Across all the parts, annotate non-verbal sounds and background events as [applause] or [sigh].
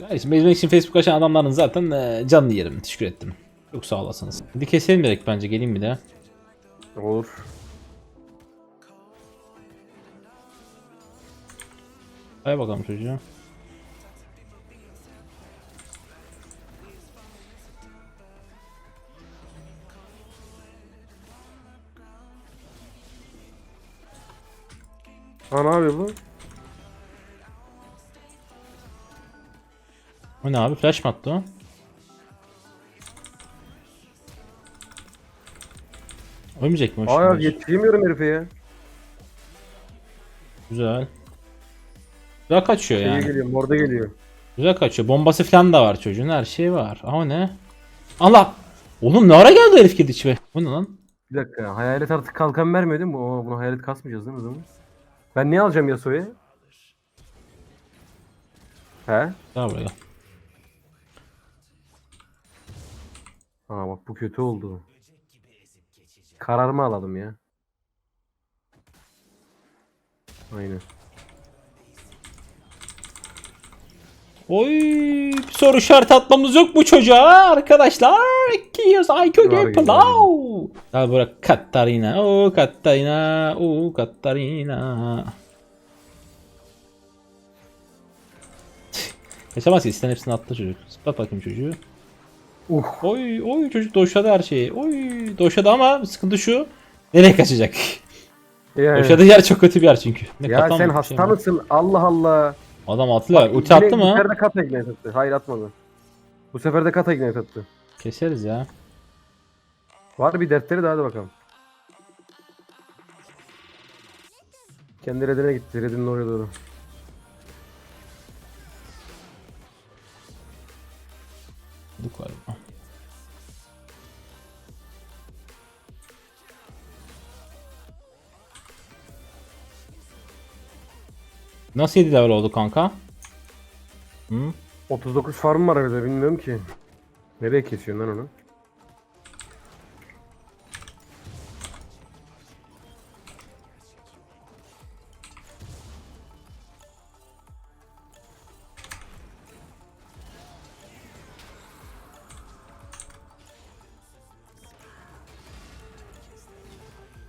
Kardeşim benim için Facebook açan adamların zaten e, canını yerim. Teşekkür ettim. Çok sağ olasınız. Hadi keselim direkt bence geleyim bir de. Olur. Hay bakalım çocuğa. Ne yapıyor bu? O ne abi flash mı attı o? Ölmeyecek mi o Aa şimdi? yetişemiyorum herife ya. Güzel. Güzel kaçıyor Şeye yani. geliyor, morda geliyor. Güzel kaçıyor. Bombası falan da var çocuğun. Her şey var. Ama ne? Allah! Oğlum ne ara geldi herif girdi içime? Bu ne lan? Bir dakika, hayalet artık kalkan vermiyor değil mi? Oo, bunu hayalet kasmayacağız değil mi o zaman? Ben niye alacağım Yasuo'yu? He? Gel buraya. Aa bak bu kötü oldu. Kararımı alalım ya. Aynen. Oy bir soru işareti atmamız yok bu çocuğa arkadaşlar. Kios IQ Var Game gibi, Plow. Gel buraya Katarina. O Katarina. O Katarina. Yaşamaz ki isten hepsini attı çocuk. Zıplat bakayım çocuğu. Uh. Oy oy çocuk doşladı her şeyi. Oy doşladı ama sıkıntı şu. Nereye kaçacak? Yani. Doşladığı yer çok kötü bir yer çünkü. Ne Ya sen mı, hasta şey mi? mısın? Allah Allah. Adam atlı var. Ulti attı Bu mı? sefer de kata ignite attı. Hayır atmadı. Bu sefer de kata ignite attı. Keseriz ya. Var bir dertleri de hadi bakalım. Kendi redine gitti. Redinin oraya doğru. Nasıl 7 level oldu kanka? Hı? 39 farm var evde bilmiyorum ki. Nereye kesiyorsun lan onu?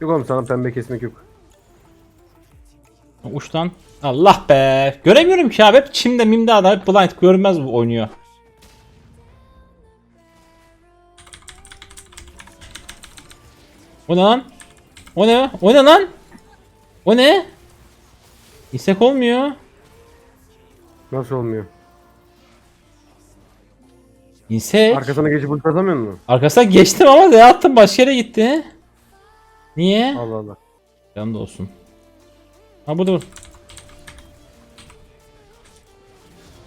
Yok oğlum sana pembe kesmek yok. Uçtan. Allah be. Göremiyorum ki abi. Hep çimde mimde adam hep blind görünmez bu oynuyor. O ne lan? O ne? O ne lan? O ne? İstek olmuyor. Nasıl olmuyor? İnsek. Arkasına geçip ulti atamıyor musun? Arkasına geçtim ama ne attım başka yere gitti. Niye? Allah Allah. Yanında olsun. Ha burada.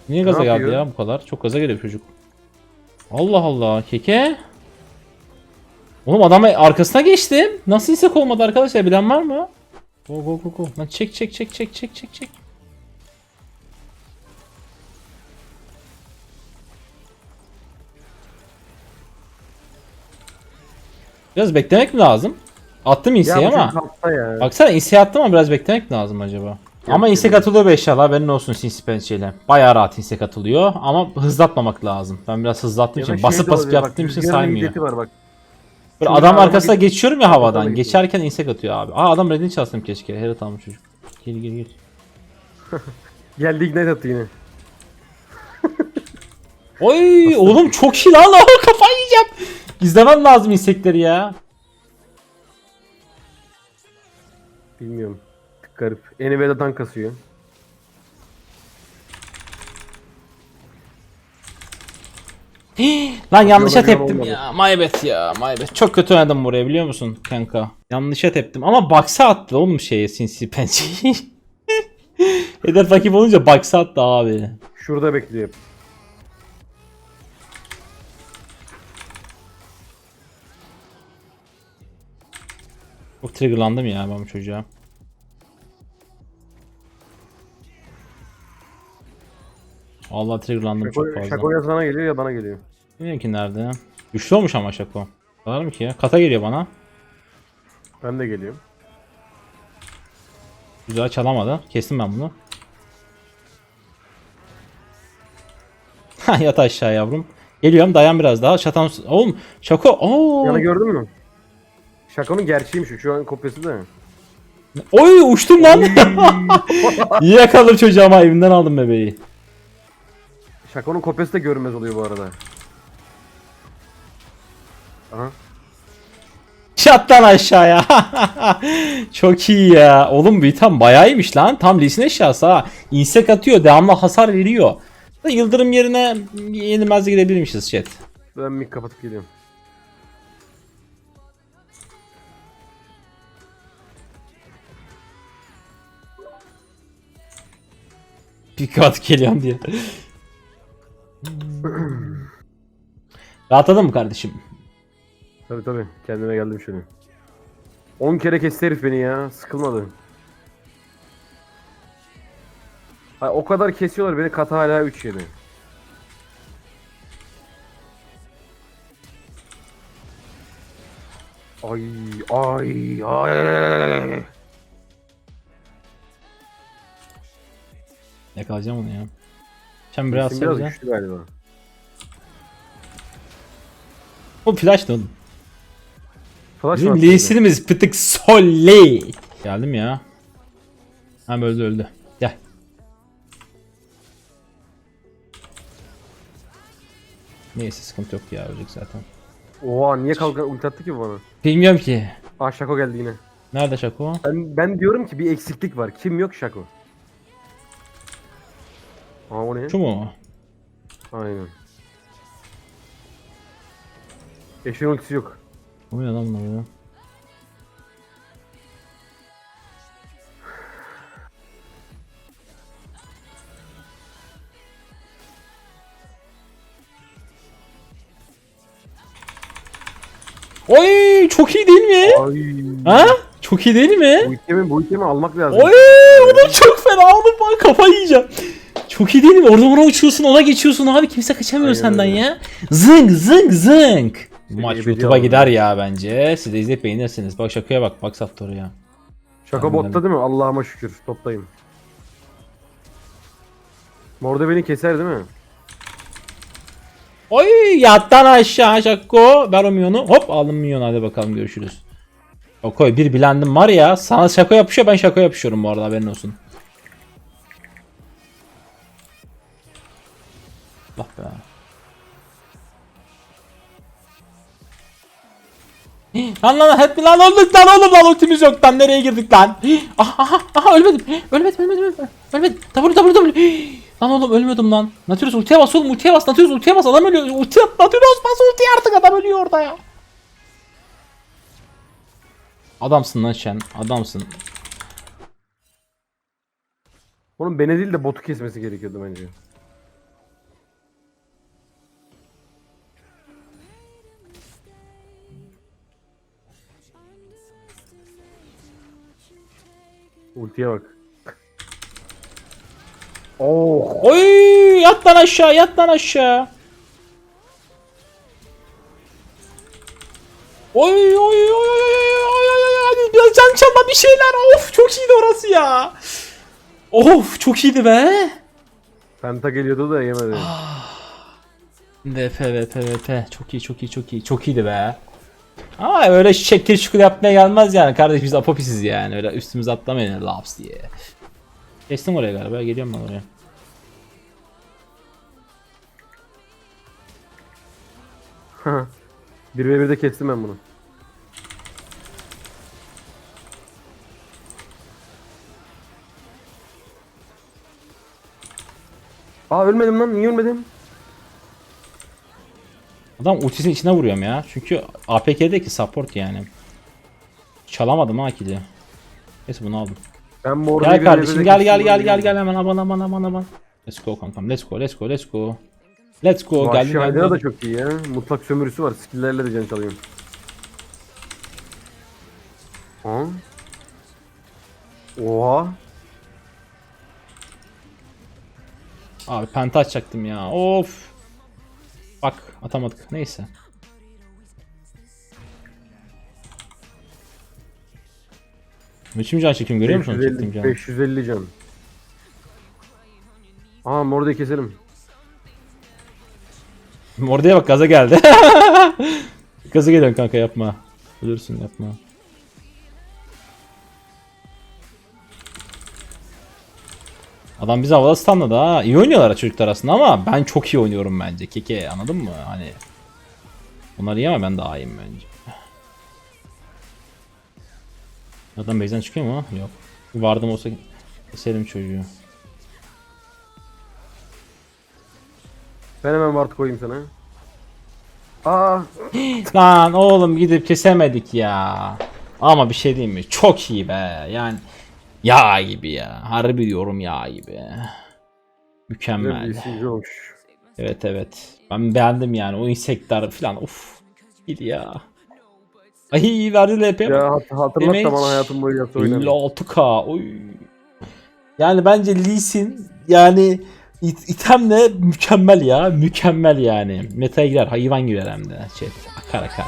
Niye gaza geldi yapıyor? ya bu kadar? Çok gaza geliyor çocuk. Allah Allah keke. Oğlum adamın arkasına geçtim. Nasıl insek olmadı arkadaşlar bilen var mı? Go go go go. Lan çek çek çek çek çek çek çek. Biraz beklemek mi lazım? Attım inseyi ama. ya. Baksana insek attım ama biraz beklemek lazım acaba? ama insek atılıyor be inşallah haberin olsun sinsi pençeyle. Bayağı rahat insek atılıyor ama hızlatmamak lazım. Ben biraz hızlattığım Ya için basıp basıp bak, yaptığım için saymıyor. var bak. Böyle Şimdi adam arkasına git- geçiyorum ya havadan. Geçerken insek atıyor abi. Aa adam redini çalsın keşke. Heret almış çocuk. Gel gel gel. Geldi ignite attı yine. Oy oğlum çok iyi lan. Kafayı yiyeceğim. İzlemem lazım insekleri ya. Bilmiyorum. Garip. Tank kasıyor. [gasps] Lan yanlışa göre teptim olmadı. ya. Maybet ya. Maybet. Çok kötü oynadım buraya biliyor musun kanka? Yanlışa teptim. Ama baksa attı oğlum şeye sinsi pençeyi. [laughs] Hedef rakip olunca baksa attı abi. Şurada bekliyor. Çok triggerlandım ya ben bu çocuğa. Vallahi triggerlandım çok Şako, fazla. Şako ya sana geliyor ya bana geliyor. Bilmiyorum ki nerede. Güçlü olmuş ama Şako. Var mı ki ya? Kata geliyor bana. Ben de geliyorum. Güzel çalamadı. Kestim ben bunu. Ha [laughs] yat aşağı yavrum. Geliyorum dayan biraz daha. Şatan oğlum Şako. Oo. Yanı gördün mü? Şakanın gerçeğiymiş. Şu an kopyası da. Oy uçtum lan. İyi [laughs] yakaladım çocuğu ama evinden aldım bebeği. Şakanın kopyası da görünmez oluyor bu arada. Aha. Şattan aşağıya. [laughs] Çok iyi ya. Oğlum bu item bayağı iyiymiş lan. Tam lisin eşyası ha. İnsek atıyor. Devamlı hasar veriyor. Yıldırım yerine yenilmezde gidebilirmişiz chat. Ben mik kapatıp geliyorum. Bir kat geliyorum diye. Rahatladın mı kardeşim? Tabi tabi. Kendime geldim şöyle. 10 kere kesti herif beni ya. Sıkılmadı. Ay, o kadar kesiyorlar beni kata hala 3 yedi. Ay ay ay. Yakalayacağım onu ya. Sen biraz Sesim biraz güçlü galiba. O flash dön. Flash Bizim Lee'simiz pıtık solli. Geldim ya. Ha öldü öldü. Gel. Neyse sıkıntı yok ya ölecek zaten. Oha niye kalkan ulti attı ki bana? Bilmiyorum ki. Aa Şako geldi yine. Nerede Şako? Ben, ben diyorum ki bir eksiklik var. Kim yok Şako? Aa o ne? Şu mu? Aynen. Eşin ultisi yok. O ne lan ya? Oy çok iyi değil mi? Ay. Ha? Çok iyi değil mi? Bu itemi, bu itemi almak lazım. Oy bu da çok fena oğlum ben kafayı yiyeceğim. Çok iyi değil mi? Oradan ona uçuyorsun ona geçiyorsun abi kimse kaçamıyor Aynen senden öyle. ya. Zınk zınk zınk. Bu maç YouTube'a gider ya bence. Siz de izleyip beğenirsiniz. Bak şakaya bak. Bak Saptor'u ya. Şako Aynen. botta değil mi? Allah'ıma şükür. Toplayın. Morda beni keser değil mi? Oy yattan aşağı Şako. Ver o milyonu. Hop aldım milyonu hadi bakalım görüşürüz. Okoy bir bilendim var ya. Sana şaka yapışıyor ben şaka yapışıyorum bu arada haberin olsun. Allah be. [gasps] Lan lan hep lan öldük lan oğlum lan ultimiz yok lan nereye girdik lan? [gasps] Aha aha aha ölmedim. Ölmedim ölmedim ölmedim. Ölmedim. W W W. [gasps] Lan oğlum ölmüyordum lan. Nautilus ultiye bas oğlum ultiye bas. Nautilus ultiye bas adam ölüyor. Ulti at Nautilus bas ultiye artık adam ölüyor orada ya. Adamsın lan sen. Adamsın. Onun beni değil de botu kesmesi gerekiyordu bence. Ultiye bak. Oh. Oy yat lan aşağı yat lan aşağı. Oy oy oy oy oy oy oy oy can çalma bir şeyler of çok iyiydi orası ya. Of çok iyiydi be. Penta geliyordu da yemedi. VP VP VP çok iyi çok iyi çok iyi çok iyiydi be. Ama öyle şekil şukul yapmaya gelmez yani kardeş biz apopisiz yani öyle üstümüze atlamayın laps diye. Geçtim oraya galiba geliyorum ben oraya. [laughs] Bir ve bir de kestim ben bunu. Aa ölmedim lan niye ölmedim? Adam ultisinin içine vuruyorum ya. Çünkü APK'deki support yani. Çalamadım ha kili. Neyse bunu aldım. Ben mor Gel kardeşim gel gel gel gel gel hemen aman aman aman aman. Let's go kankam let's go let's go let's go. Let's go geldim geldim. da çok iyi ya. Mutlak sömürüsü var. Skill'lerle de can çalıyorum. Ha? Oha. Abi penta açacaktım ya. Of. Bak atamadık. Neyse. Biçim can çekim görüyor musun? Çektiğim 550, canı. 550 can. Aa Morde'yi keselim. Oraya bak gaza geldi. [laughs] gaza geliyorsun kanka yapma. Ölürsün yapma. Adam bizi havada stunladı ha. İyi oynuyorlar çocuklar aslında ama ben çok iyi oynuyorum bence. Keke anladın mı? Hani Onlar iyi ama ben daha iyiyim bence. Adam base'den çıkıyor mu? Yok. Vardım olsa keserim çocuğu. Ben hemen ward koyayım sana. Aa, [gasps] Lan oğlum gidip kesemedik ya. Ama bir şey diyeyim mi? Çok iyi be. Yani yağ gibi ya. Harbi diyorum yağ gibi. Mükemmel. Evet evet. Ben beğendim yani. O insektler falan. Uf. İyiydi ya. Ay verdi LP. Ya hat- hatırlat da bana hayatım boyu yaptı oynamıyor. 56k. Oy. Yani bence Lee Sin yani it itemle mükemmel ya. Mükemmel yani. Meta'ya girer. Hayvan girer hem de. Chat. Akar akar.